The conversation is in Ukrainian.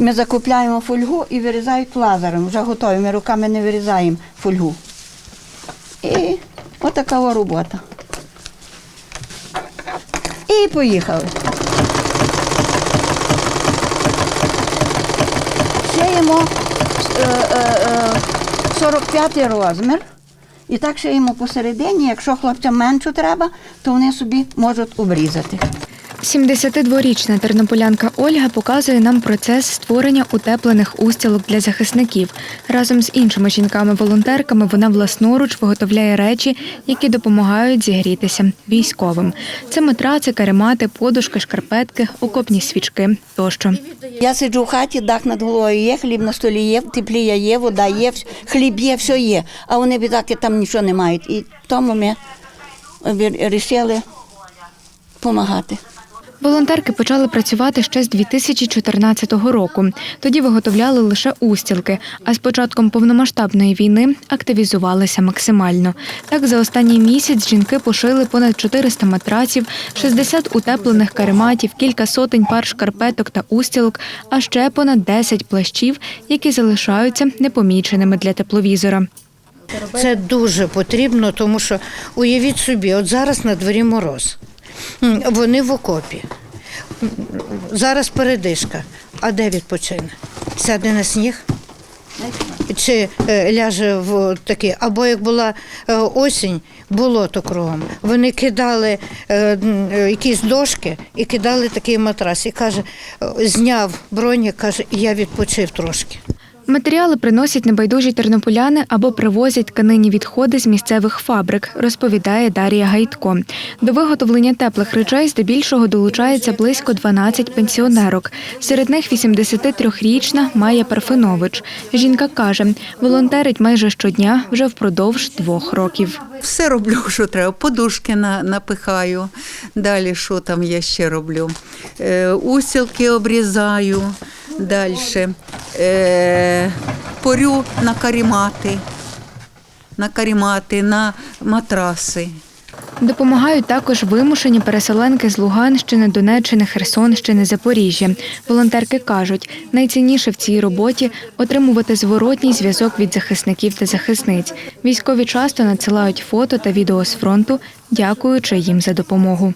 Ми закупляємо фольгу і вирізають лазером. Вже готові. Ми руками не вирізаємо фольгу. І отака робота. І поїхали. Шиємо е, е, е, 45 розмір. І так шиємо посередині. Якщо хлопцям меншу треба, то вони собі можуть обрізати. 72-річна тернополянка Ольга показує нам процес створення утеплених устілок для захисників. Разом з іншими жінками-волонтерками вона власноруч виготовляє речі, які допомагають зігрітися військовим. Це матраци, каремати, подушки, шкарпетки, окопні свічки тощо. Я сиджу в хаті, дах над головою є, хліб на столі є, теплія є, вода є, хліб є, все є. А вони бідаки там нічого не мають. І тому ми вирішили допомагати. Волонтерки почали працювати ще з 2014 року. Тоді виготовляли лише устілки, а з початком повномасштабної війни активізувалися максимально. Так, за останній місяць жінки пошили понад 400 матраців, 60 утеплених карематів, кілька сотень пар шкарпеток та устілок, а ще понад 10 плащів, які залишаються непоміченими для тепловізора. Це дуже потрібно, тому що уявіть собі, от зараз на дворі мороз. Вони в окопі. Зараз передишка. А де відпочине? Сяде на сніг? Чи е, ляже в такий, або як була е, осінь, болото кругом. Вони кидали е, якісь дошки і кидали такий матрас. І каже, зняв броню, каже, я відпочив трошки. Матеріали приносять небайдужі тернополяни або привозять тканині відходи з місцевих фабрик, розповідає Дар'я Гайтко. До виготовлення теплих речей здебільшого долучається близько 12 пенсіонерок. Серед них 83-річна Майя Парфенович. Жінка каже, волонтерить майже щодня вже впродовж двох років. Все роблю, що треба. Подушки напихаю. Далі що там я ще роблю? Е, усілки обрізаю. Далі порю на карімати, на карімати, на матраси. Допомагають також вимушені переселенки з Луганщини, Донеччини, Херсонщини, Запоріжжя. Волонтерки кажуть, найцінніше в цій роботі отримувати зворотній зв'язок від захисників та захисниць. Військові часто надсилають фото та відео з фронту, дякуючи їм за допомогу.